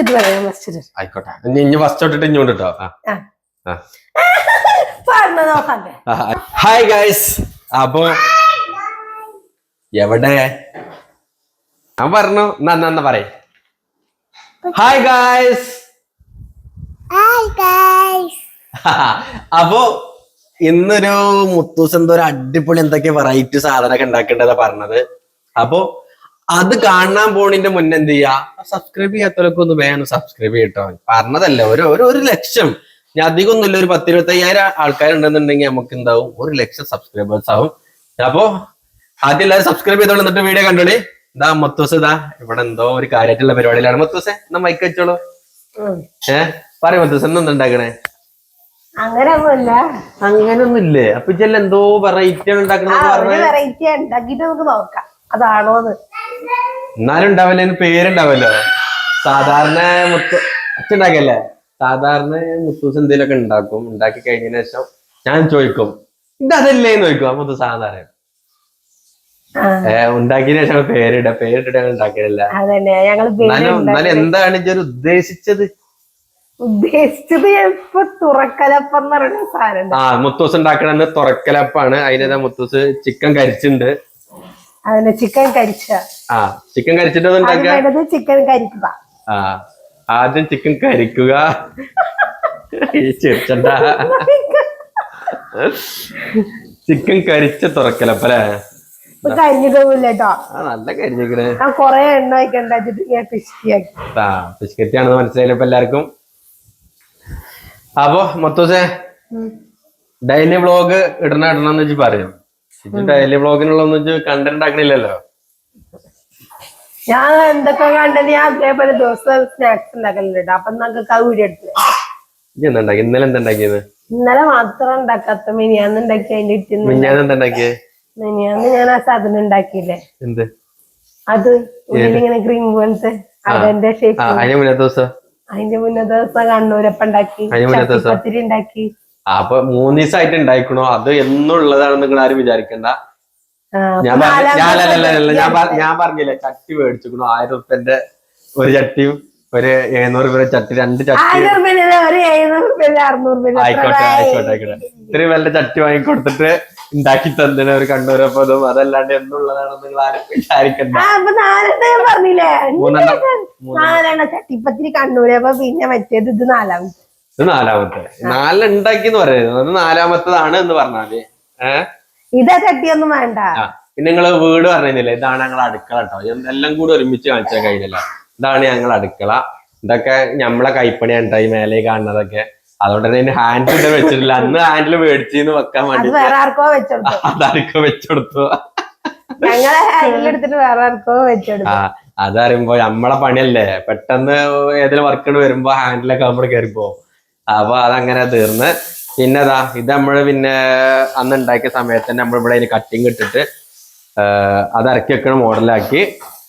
First പറയാം first ആയിക്കോട്ടെ. ഇനി ഇനി ഫസ്റ്റ് തൊട്ടിട്ട് ഇഞ്ഞോണ്ട് കേട്ടോ ആ. ആ. പറഞ്ഞ നോക്കണ്ടേ ഹായ് ഗൈസ് അപ്പൊ എവിടെ? ഞാൻ പറഞ്ഞു. നന്ന പറയ. ഹായ് ഗൈസ് അപ്പോ ഇന്നൊരു മുത്തൂസ് എന്തോ ഒരു അടിപൊളി എന്തൊക്കെ വെറൈറ്റി സാധനമൊക്കെ ഉണ്ടാക്കേണ്ടതാ പറഞ്ഞത്. അപ്പോ അത് കാണാൻ പോണിന്റെ മുന്നേ എന്ത് ചെയ്യാ? സബ്സ്ക്രൈബ് ചെയ്യാത്തവരൊക്കെ ഒന്ന് വേണം സബ്സ്ക്രൈബ് ചെയ്യട്ടോ. പറഞ്ഞതല്ലേ ഒരു ഒരു ഒരു ലക്ഷം. ഞാൻ അധികം ഒന്നുമില്ല ഒരു പത്തിരുപത്തി അയ്യായിരം ആൾക്കാരുണ്ടെന്നുണ്ടെങ്കിൽ നമുക്ക് എന്താവും ഒരു ലക്ഷം സബ്സ്ക്രൈബേഴ്സ് ആവും. അപ്പോ ആദ്യം എല്ലാവരും സബ്സ്ക്രൈബ് ചെയ്തോളൂ എന്നിട്ട് വീഡിയോ കണ്ടോളി. ഇതാ മൊത്തൂസ് ഇതാ. ഇവിടെ എന്തോ ഒരു കാര്യമായിട്ടുള്ള പരിപാടിയിലാണ്. മൊത്തൂസെ എന്നാ മൈക്ക് വെച്ചോളൂ. ഏ? ഏഹ് പറയും മൊത്തൂസ് എന്തുണ്ടാക്കണേ അങ്ങനെ ഒന്നുമില്ല അങ്ങനൊന്നും ഇല്ലേ അപ്പൊ ഇജ്ജെല്ലാം എന്തോ വെറൈറ്റി ആണ് പറഞ്ഞ. വെറൈറ്റി ഉണ്ടാക്കിട്ട് നമുക്ക് നോക്കാം. അതാണോന്ന്. എന്നാലും ഉണ്ടാവില്ല പേരുണ്ടാവല്ലോ. സാധാരണ മുത്തു അച്ഛണ്ടാക്കല്ലേ സാധാരണ മുത്തൂസ് എന്തെങ്കിലുമൊക്കെ ഉണ്ടാക്കും. ഉണ്ടാക്കി കഴിഞ്ഞതിന് ശേഷം ഞാൻ ചോദിക്കും ഇതല്ലേ ചോദിക്കും. അപ്പൊ സാധാരണ. ഉണ്ടാക്കിയ ഉണ്ടാക്കിയതിന് ശേഷം പേരിട പേരിട്ടിട്ട് ഞങ്ങൾ ഉണ്ടാക്കിയില്ല ഞങ്ങൾ എന്നാലും എന്താണ് ഇതൊരു ഉദ്ദേശിച്ചത്? ഉദ്ദേശിച്ചത് ഇപ്പൊ തുറക്കലപ്പം എന്ന് സാധനം ആ മുത്തൂസ് ഉണ്ടാക്കണെന്ന് തുറക്കലപ്പാണ്. അതിനേതാ മുത്തൂസ് ചിക്കൻ കരിച്ചുണ്ട്. അതിന്റെ ചിക്കൻ കരിച്ച ആ ചിക്കൻ കരിച്ചിട്ട് ചിക്കൻ കരിക്കുക. ആ ആദ്യം ചിക്കൻ കരിക്കുക. ചിരിച്ചണ്ട. ചിക്കൻ കരിച്ച തുറക്കലപ്പല്ലേ? ബിസ്ക്കറ്റ് ആണെന്ന് മനസ്സിലായില്ല എല്ലാവർക്കും? അപ്പൊ മൊത്തം ഡെയിലി വ്ളോഗ് ഇടണ ഇടണം എന്ന് വെച്ച് പറയും. ഡെയിലി ബ്ലോഗിനുള്ള കണ്ടന്റ് ആക്കണില്ലല്ലോ ഞാൻ എന്തൊക്കെ കണ്ടത് ഞാൻ അതേപോലെ ദിവസം സ്നാക്സ് ഉണ്ടാക്കലുണ്ട്. അപ്പൊ നമുക്ക് ആ വീഡിയോ എടുത്ത്. ഇന്നലെ എന്തുണ്ടാക്കിയത് ഇന്നലെ മാത്രം ഉണ്ടാക്കാത്ത മിനിയാന്ന് ഉണ്ടാക്കി അതിന്റെ മിഞ്ഞാന്ന് മിനിയാന്ന് ഞാൻ ആ സാധനം ഉണ്ടാക്കിയില്ലേ? എന്ത്? അത് ഉള്ളിലിങ്ങനെ ക്രീം പോലത്തെ അതിന്റെ ഷേപ്പ് മുന്നേ മുന്നത്തെ ദിവസം? അതിന്റെ മുന്നേ ദിവസം കണ്ണൂരപ്പം ഉണ്ടാക്കി. അതിന്റെ പത്തിരി ഉണ്ടാക്കി. അപ്പൊ മൂന്ന് ദിവസമായിട്ട് ഉണ്ടായിക്കണോ അത് എന്നുള്ളതാണ് നിങ്ങൾ ആരും വിചാരിക്കണ്ട ഞാൻ ഞാൻ ഞാൻ പറഞ്ഞില്ലേ ചട്ടി മേടിച്ചിക്കണു ആയിരം ഉറുപ്പന്റെ ഒരു ചട്ടിയും ഒരു എഴുന്നൂറ് രൂപ ചട്ടി രണ്ട് ചട്ടി. ആയിക്കോട്ടെ ആയിക്കോട്ടെ ആയിക്കോട്ടെ. ഇത്രയും വല്ല ചട്ടി വാങ്ങിക്കൊടുത്തിട്ട് ഉണ്ടാക്കി തന്നെ ഒരു കണ്ണൂരപ്പതും അതല്ലാണ്ട് എന്നുള്ളതാണ് നിങ്ങൾ ആരും വിചാരിക്കണ്ട. ആ അപ്പൊ നാലെണ്ണം ഞാൻ പറഞ്ഞില്ലേ? മൂന്നെണ്ണം. കണ്ണൂരപ്പം പിന്നെ മറ്റേത് ഇത് നാലാമത്തെ ഇത് നാലാമത്തെ. നാലെണ്ണം ഉണ്ടാക്കിന്ന് പറയുന്നത് അത് നാലാമത്തതാണ് എന്ന് പറഞ്ഞാൽ. ഏഹ് ഇതാ ചട്ടിയൊന്നും വേണ്ട. പിന്നെ നിങ്ങൾ വീട് പറഞ്ഞില്ലേ? ഇതാണ് ഞങ്ങൾ അടുക്കള കേട്ടോ എല്ലാം കൂടി ഒരുമിച്ച് കാണിച്ചാൽ കഴിയില്ല ഇതാണ് ഞങ്ങൾ അടുക്കള. ഇതൊക്കെ നമ്മളെ കൈപ്പണിയാണ് കേട്ടോ ഈ മേലെ കാണുന്നതൊക്കെ. അതുകൊണ്ട് തന്നെ ഹാൻഡിൽ വെച്ചിട്ടില്ല. അന്ന് ഹാൻഡിൽ മേടിച്ചിന്ന് വെക്കാൻ വേണ്ടി വേറെ ആർക്കോ വെച്ചെടുത്തു. അതാർക്കോ വെച്ചെടുത്തു. ഞങ്ങളെ ഹാൻഡിലെടുത്തിട്ട് വേറെ ആർക്കോ വെച്ചെടുത്തു. അതറിയുമ്പോ നമ്മളെ പണിയല്ലേ? പെട്ടെന്ന് ഏതെങ്കിലും വർക്കിന് വരുമ്പോ ഹാൻഡിലൊക്കെ നമ്മൾ കയറിപ്പോ അപ്പൊ അതങ്ങനെ തീർന്ന്. പിന്നെതാ ഇത് നമ്മൾ പിന്നെ അന്ന് ഉണ്ടാക്കിയ സമയത്ത് തന്നെ നമ്മൾ ഇവിടെ കട്ടിങ് ഇട്ടിട്ട് അത് ഇറക്കി വെക്കണ മോഡലാക്കി.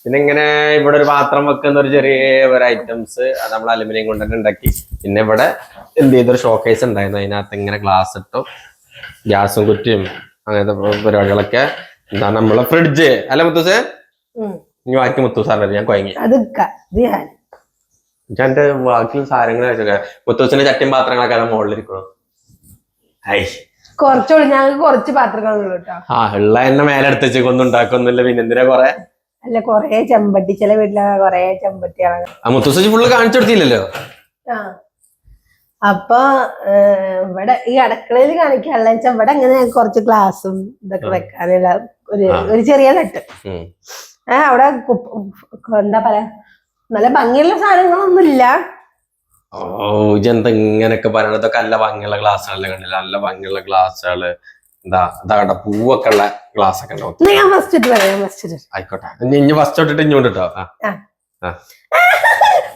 പിന്നെ ഇങ്ങനെ ഇവിടെ ഒരു പാത്രം വെക്കുന്ന ഒരു ചെറിയ ഒരു ഐറ്റംസ് അത് നമ്മൾ അലുമിനിയം കൊണ്ട് തന്നെ ഉണ്ടാക്കി. പിന്നെ ഇവിടെ എന്ത് ചെയ്തൊരു ഷോക്കേസ് ഉണ്ടായിരുന്നു. അതിനകത്ത് ഇങ്ങനെ ഗ്ലാസ് ഇട്ടു ഗ്യാസും കുറ്റിയും അങ്ങനത്തെ പരിപാടികളൊക്കെ. എന്താ നമ്മളെ ഫ്രിഡ്ജ് അല്ല മുത്തൂസേ. ഇനി ബാക്കി ഞാൻ കുഴങ്ങി അത് ഞാൻ എന്റെ ബാക്കിയുള്ള സാധനങ്ങൾ വെച്ചൊക്കെ. മുത്തൂസിന്റെ ചട്ടിയും പാത്രങ്ങളൊക്കെ അത് മുകളിലിരിക്കണം ഹൈ കുറച്ചുള്ളൂ ഞങ്ങൾക്ക് കുറച്ച് പാത്രങ്ങളുള്ളൂ കേട്ടോ ആ ഉള്ള എന്നെ മേലെ എടുത്ത് വെച്ചൊന്നും ഉണ്ടാക്കൊന്നുമില്ല. പിന്നെ എന്തിനാ കൊറേ? അല്ല കൊറേ ചെമ്പട്ടി ചില വീട്ടിലാണ് കൊറേ ചെമ്പട്ടിയാണ് ആ മുത്തൂസി ഫുള്ള് കാണിച്ചു കൊടുത്തില്ലല്ലോ ആ. അപ്പൊ ഇവിടെ ഈ അടുക്കളയിൽ കാണിക്കാനുള്ള വെച്ചാൽ ഇവിടെ ഇങ്ങനെ കുറച്ച് ഗ്ലാസും ഇതൊക്കെ. വെക്കാനുള്ള ഒരു ഒരു ചെറിയ തട്ട്. ഏഹ് അവിടെ എന്താ പറയാ? നല്ല ഭംഗിയുള്ള സാധനങ്ങളൊന്നുമില്ല. ഓ ഇജെന്താ ഇങ്ങനൊക്കെ പറയണതൊക്കെ നല്ല ഭംഗിയുള്ള ഗ്ലാസ്സുകളല്ലേ കണ്ടില്ല? നല്ല ഭംഗിയുള്ള ഗ്ലാസ്സുകൾ എന്താ ഇതാ പൂവൊക്കെ ഉള്ള ഗ്ലാസ് ഒക്കെ ഉണ്ടാവും എന്നാ ഞാൻ ഫസ്റ്റ് ഇട്ട് പറയാം ഫസ്റ്റ് ഇട്ട് ആയിക്കോട്ടെ. ഇനി ഇനി ഫസ്റ്റ് തൊട്ടിട്ട് ഇങ്ങോട്ട് കേട്ടോ ആ. ആ. ആ.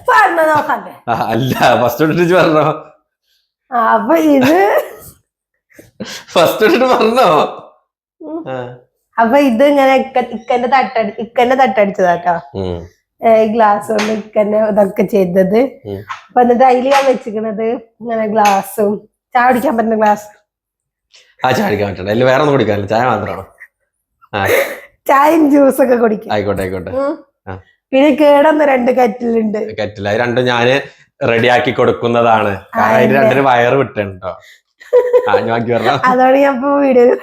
പറഞ്ഞ നോക്കണ്ടേ ആ, അല്ല ഫസ്റ്റ് തൊട്ടിട്ട് ഇജ്ജ് പറഞ്ഞോ? ആ, അപ്പൊ ഇത് ഫസ്റ്റ് തൊട്ടിട്ട് പറഞ്ഞോ? ഉം. ആ. അപ്പൊ ഇത് ഇങ്ങനെ ഇക്ക- ഇക്കന്റെ തട്ടടി ഇക്കന്റെ തട്ടടിച്ചതാട്ടോ ഉം. ഗ്ലാസ് കൊണ്ട് തന്നെ ഇതൊക്കെ ചെയ്തത്. അപ്പൊ എന്നിട്ട് അതിൽ ഞാൻ വെച്ചിരിക്കണത് ഇങ്ങനെ ഗ്ലാസും ചായ കുടിക്കാൻ പറ്റുന്ന ഗ്ലാസ് ആ ചായ കുടിക്കാൻ പറ്റണ്ട. അതിൽ വേറെ ഒന്നും കുടിക്കാനില്ല ചായ മാത്രമാണ്. ചായയും ജ്യൂസൊക്കെ കുടിക്കും. ആയിക്കോട്ടെ ആയിക്കോട്ടെ. പിന്നെ കേടന്ന് രണ്ട് കറ്റിലുണ്ട്. കറ്റില. അത് രണ്ടും ഞാൻ റെഡിയാക്കി കൊടുക്കുന്നതാണ്. കാരണം അതിന് അതെ. രണ്ടിന് വയറ് വിട്ടുണ്ടോ അതാണ് ഞാൻ അതോടെ വീഡിയോ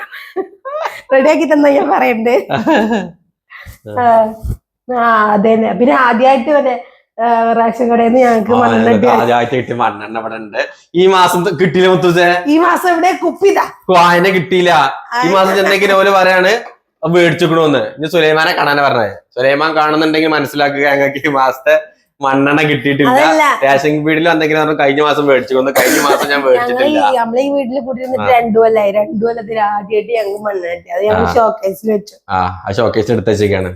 റെഡിയാക്കി തന്നാ ഞാൻ പറയണ്ടേ? ആ അതന്നെ. പിന്നെ ആദ്യമായിട്ട് വരെ റേഷൻ കടയിൽ നിന്ന് ഞങ്ങക്ക് മണ്ണെണ്ണ ആദ്യമായിട്ട് കിട്ടിയ മണ്ണെണ്ണ ഇവിടെ ഉണ്ട്. ഈ മാസം കിട്ടിയില്ല മുത്തൂസേ? ഈ മാസം ഇവിടെ കുപ്പിതാ. വായന കിട്ടിയില്ല. ഈ മാസം ചെന്നെങ്കിൽ ഓൽ പറയാണ് മേടിച്ചുക്കണോന്ന്. ഇനി സുലൈമാനെ കാണാനാ പറഞ്ഞത് സുലൈമാൻ കാണുന്നുണ്ടെങ്കിൽ മനസ്സിലാക്കുക ഞങ്ങൾക്ക് ഈ മാസത്തെ മണ്ണെണ്ണ കിട്ടിയിട്ടില്ല. റേഷൻ വീട്ടിൽ എന്തെങ്കിലും പറഞ്ഞു കഴിഞ്ഞ മാസം മേടിച്ചു കഴിഞ്ഞ മാസം ഞാൻ മേടിച്ചിട്ടില്ല. ഈ നമ്മളെ ഈ വീട്ടിൽ കൂട്ടിരുന്നിട്ട് രണ്ടു കൊല്ലായി. രണ്ടു കൊല്ലത്തിൽ ആദ്യമായിട്ട് ഞങ്ങൾ മണ്ണ് അത് ഞങ്ങൾ. ഷോക്കേസിൽ വെച്ചു. ആ ഷോക്കേസിൽ ഷോക്കേസ് എടുത്ത് വെച്ചേക്കാണ്.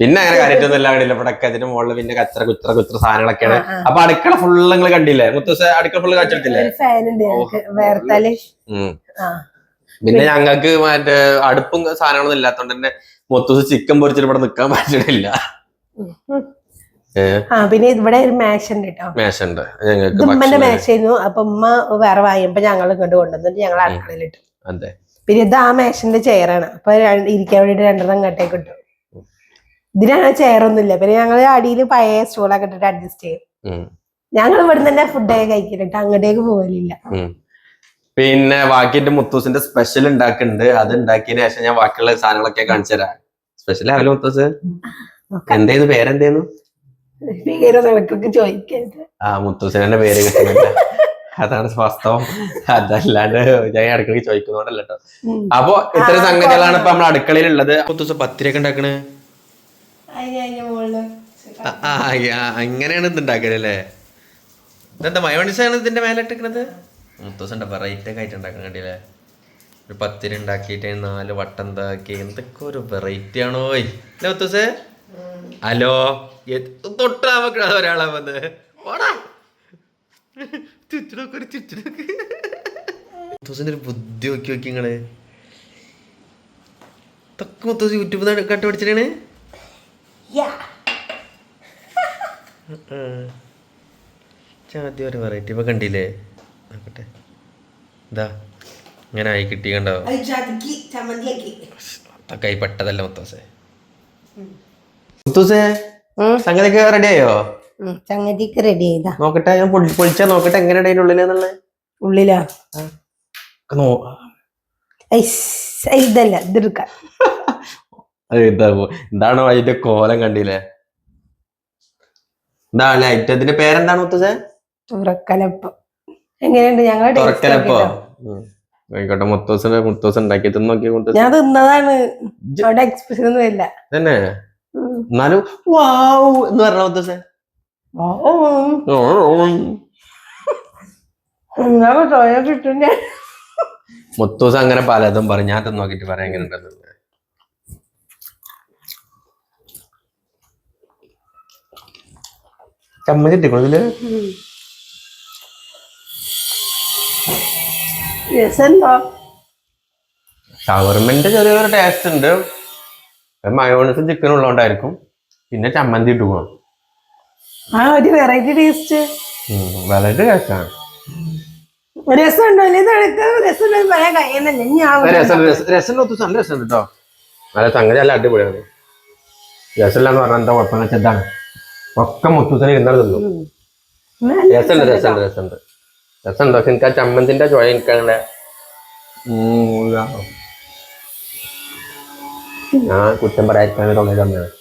പിന്നെ അങ്ങനെ കാര്യമായിട്ടൊന്നും ഇല്ല കണ്ടില്ല ഇവിടെ അതിന്റെ മുകളിൽ പിന്നെ കത്ര കുത്ര കുത്ര സാധനങ്ങളൊക്കെയാണ്. അപ്പൊ അടുക്കള ഫുള്ള് നിങ്ങൾ കണ്ടില്ലേ? മുത്തൂസ അടുക്കള ഫുള്ള് കാച്ചെടുത്തില്ലേ പിന്നെ ഞങ്ങൾക്ക് മറ്റേ അടുപ്പും സാധനങ്ങളൊന്നും ഇല്ലാത്തോണ്ട് തന്നെ മുത്തൂസ് ചിക്കൻ പൊരിച്ചിട്ട് ഇവിടെ നിക്കാൻ പറ്റണില്ല പിന്നെ ഇവിടെ ഒരു മാഷ് ഉണ്ട് കേട്ടോ മേശുണ്ട് ഉണ്ട്. ഞങ്ങൾക്ക് ഉമ്മന്റെ മേശയായിരുന്നു അപ്പൊ ഉമ്മ വേറെ വാങ്ങിയപ്പോ ഞങ്ങൾ ഇങ്ങോട്ട് കൊണ്ടുവന്നിട്ട് ഞങ്ങൾ അടുക്കളയിലിട്ടു. അതെ. പിന്നെ ഇത് ആ മേശന്റെ ചെയറാണ് അപ്പൊ ഇരിക്കാൻ വേണ്ടിട്ട് രണ്ടെണ്ണം ഇങ്ങോട്ടേക്ക് ഇട്ടു. ഇതിനാണ് ചെയറൊന്നുമില്ല പിന്നെ ഞങ്ങൾ അടിയിൽ പഴയ സ്റ്റൂളൊക്കെ ഇട്ടിട്ട് അഡ്ജസ്റ്റ് ചെയ്യും. ഞങ്ങൾ ഇവിടെ തന്നെ ഫുഡൊക്കെ കഴിക്കുന്നുണ്ട് അങ്ങോട്ടേക്ക് പോകലില്ല പിന്നെ ബാക്കിന്റെ മുത്തൂസിന്റെ സ്പെഷ്യൽ ഉണ്ടാക്കുന്നുണ്ട് അത് ഉണ്ടാക്കിയതിനു ശേഷം ഞാൻ ബാക്കിയുള്ള സാധനങ്ങളൊക്കെ കാണിച്ചു തരാം. സ്പെഷ്യൽ ആവില്ല മുത്തൂസ്? എന്തേന്ന്? പേരെന്തേന്ന്? ആ മുത്തൂസിനെ പേര് കിട്ടുന്നില്ല അതാണ് വാസ്തവം. അതല്ലാണ്ട് ഞാൻ ഇടയ്ക്കിടയ്ക്ക് ചോദിക്കുന്നോണ്ടല്ലോ. അപ്പൊ ഇത്തരം സംഗതികളാണ് ഇപ്പൊ നമ്മൾ അടുക്കളയിൽ ഉള്ളത് മുത്തൂസ് പത്തിരിയൊക്കെ ഉണ്ടാക്കണേ അതിന് അതിന്റെ മുകളിൽ ആ, ആ, ആ, അങ്ങനെയാണ് ഇത് ഉണ്ടാക്കലല്ലേ ഇതെന്താ മയോണിസാണ് ഇതിന്റെ മേലെ ഇട്ടിരിക്കണത് മുത്തൂസിന്റെ വെറൈറ്റി ഒക്കെ ആയിട്ട് ഉണ്ടാക്കാൻ കണ്ടില്ലേ? ഒരു പത്തിരി ഉണ്ടാക്കിയിട്ട് നാല് വട്ടം എന്താക്കി എന്തൊക്കെ ഒരു വെറൈറ്റി ആണോ അല്ലേ മുത്തൂസ്? ഹലോ? തൊട്ടാ വെക്കണ ഒരാളാ വന്ന്. ഒരു ബുദ്ധി നോക്കി നോക്കി നിങ്ങൾ. തൊക്കെ മുത്തൂസ് യൂട്യൂബ് കട്ട് പഠിച്ചിട്ടാണ് ആദ്യം ഒരു വെറൈറ്റി ഇപ്പൊ കണ്ടില്ലേ? നോക്കട്ടെ. ഇതാ ഇങ്ങനെ ആയി കിട്ടി കണ്ടോ? കൈ പെട്ടതല്ല മുത്തോസേ മുത്തോസേ സംഗതിക്ക് റെഡി ആയോ? സംഗതിക്ക് റെഡി ചെയ്താ നോക്കട്ടെ ഞാൻ പൊളി- പൊളിച്ചാ നോക്കട്ടെ എങ്ങനെ അതിന്റെ ഉള്ളിലെന്നുള്ളത് ഉള്ളിലാ ഇതല്ല ഇതെടുക്കാം. ഇതാണോ അതിന്റെ കോലം കണ്ടില്ലേ? എന്താണ് ഐറ്റത്തിന്റെ പേരെന്താണ് തുറക്കലപ്പം. എങ്ങനെയുണ്ട്? ഞങ്ങൾ തുറക്കലപ്പോ. ആയിക്കോട്ടെ മുത്തൂസ് ഉണ്ടാക്കി നോക്കി ഞാൻ തിന്നതാണ്. അവിടെ എക്സ്പ്രഷൻ ഒന്നും ഇല്ല. തന്നെ. എന്നാലും വാവ് എന്ന് പറഞ്ഞ മുത്തൂസേ അങ്ങനെ പലതും പറഞ്ഞു. ഞാൻ നോക്കിട്ട് പറയാൻ എങ്ങനെ ചമ്മന്തി ഇട്ടിക്കണതിൽ ഇതിൽ. ഷവർമന്റെ ചെറിയൊരു ടേസ്റ്റ് ഉണ്ട്. മയോണസും ചിക്കനും ഉള്ളതുകൊണ്ടായിരിക്കും പിന്നെ ചമ്മന്തി ഇട്ട് ആ ഒരു വെറൈറ്റി ടേസ്റ്റ് വളരെ ടേസ്റ്റാണ് രസമുണ്ടോ? അല്ലേ തണുക്ക് രസമുണ്ടോ? പറയാൻ കഴിയുന്നില്ല. ഞാൻ രസം രസം ഒത്തു നല്ല രസം കേട്ടോ നല്ല സംഗതി നല്ല അടിപൊളിയാണ്. രസമില്ലാന്ന് പറഞ്ഞാൽ എന്താ കുഴപ്പമെന്ന് വെച്ചാൽ ഒക്കെ മുത്തൂസിനെ ഇന്നലെ തിന്നു. രസമുണ്ട് രസമുണ്ട് രസമുണ്ട് രസമുണ്ട്. പക്ഷെ എനിക്ക് ആ ചമ്മന്തിന്റെ ചോയ എനിക്ക് അങ്ങനെ. ഞാൻ കുറ്റം പറയാതിരിക്കാൻ തുടങ്ങിയത് തന്നെയാണ്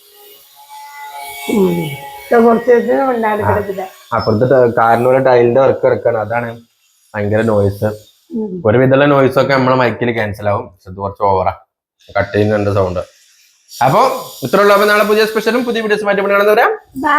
അപ്പുറത്തെ കാരണൂരെ ടൈലിന്റെ വർക്ക് ഇറക്കാണ് അതാണ് ഭയങ്കര നോയിസ് ഒരു വിധമുള്ള നോയിസ് ഒക്കെ നമ്മളെ മൈക്കിൽ ക്യാൻസൽ ആവും. പക്ഷെ ഇത് കുറച്ച് ഓവറാ കട്ട് ചെയ്യുന്നുണ്ട് സൗണ്ട് അപ്പൊ ഇത്രയുള്ള നാളെ പുതിയ സ്പെഷ്യലും പുതിയ വീഡിയോസ് മാറ്റി കാണുന്നവരാ ബൈ